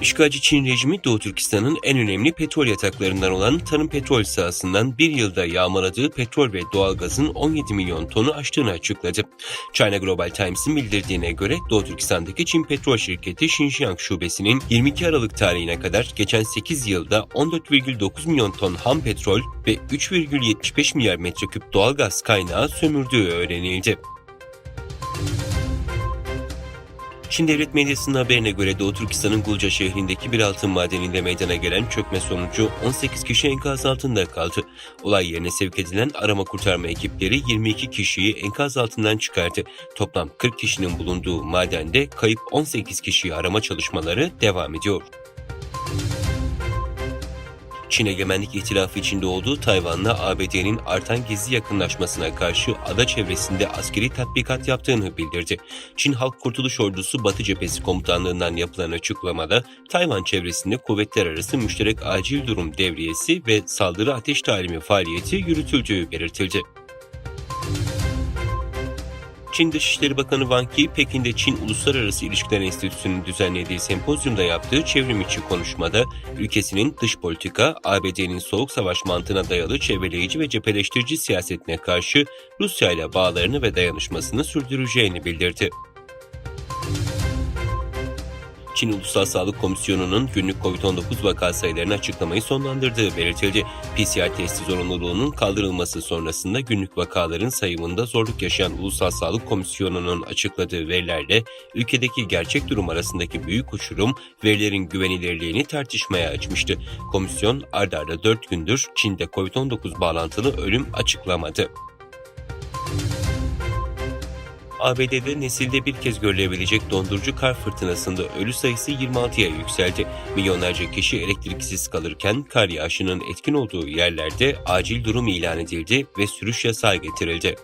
İşgalci Çin rejimi Doğu Türkistan'ın en önemli petrol yataklarından olan tarım petrol sahasından bir yılda yağmaladığı petrol ve doğalgazın 17 milyon tonu aştığını açıkladı. China Global Times'in bildirdiğine göre Doğu Türkistan'daki Çin petrol şirketi Xinjiang şubesinin 22 Aralık tarihine kadar geçen 8 yılda 14,9 milyon ton ham petrol ve 3,75 milyar metreküp doğalgaz kaynağı sömürdüğü öğrenildi. Çin devlet medyasının haberine göre Doğu Türkistan'ın Gulca şehrindeki bir altın madeninde meydana gelen çökme sonucu 18 kişi enkaz altında kaldı. Olay yerine sevk edilen arama kurtarma ekipleri 22 kişiyi enkaz altından çıkardı. Toplam 40 kişinin bulunduğu madende kayıp 18 kişiyi arama çalışmaları devam ediyor. Çin egemenlik ihtilafı içinde olduğu Tayvan'la ABD'nin artan gizli yakınlaşmasına karşı ada çevresinde askeri tatbikat yaptığını bildirdi. Çin Halk Kurtuluş Ordusu Batı Cephesi Komutanlığı'ndan yapılan açıklamada Tayvan çevresinde kuvvetler arası müşterek acil durum devriyesi ve saldırı ateş talimi faaliyeti yürütüldüğü belirtildi. Çin Dışişleri Bakanı Wang Yi, Pekin'de Çin Uluslararası İlişkiler Enstitüsü'nün düzenlediği sempozyumda yaptığı çevrim içi konuşmada ülkesinin dış politika, ABD'nin soğuk savaş mantığına dayalı çevreleyici ve cepheleştirici siyasetine karşı Rusya ile bağlarını ve dayanışmasını sürdüreceğini bildirdi. Çin Ulusal Sağlık Komisyonu'nun günlük COVID-19 vaka sayılarını açıklamayı sonlandırdığı belirtildi. PCR testi zorunluluğunun kaldırılması sonrasında günlük vakaların sayımında zorluk yaşayan Ulusal Sağlık Komisyonu'nun açıkladığı verilerle ülkedeki gerçek durum arasındaki büyük uçurum verilerin güvenilirliğini tartışmaya açmıştı. Komisyon ard arda 4 gündür Çin'de COVID-19 bağlantılı ölüm açıklamadı. ABD'de nesilde bir kez görülebilecek dondurucu kar fırtınasında ölü sayısı 26'ya yükseldi. Milyonlarca kişi elektriksiz kalırken kar yağışının etkin olduğu yerlerde acil durum ilan edildi ve sürüş yasağı getirildi.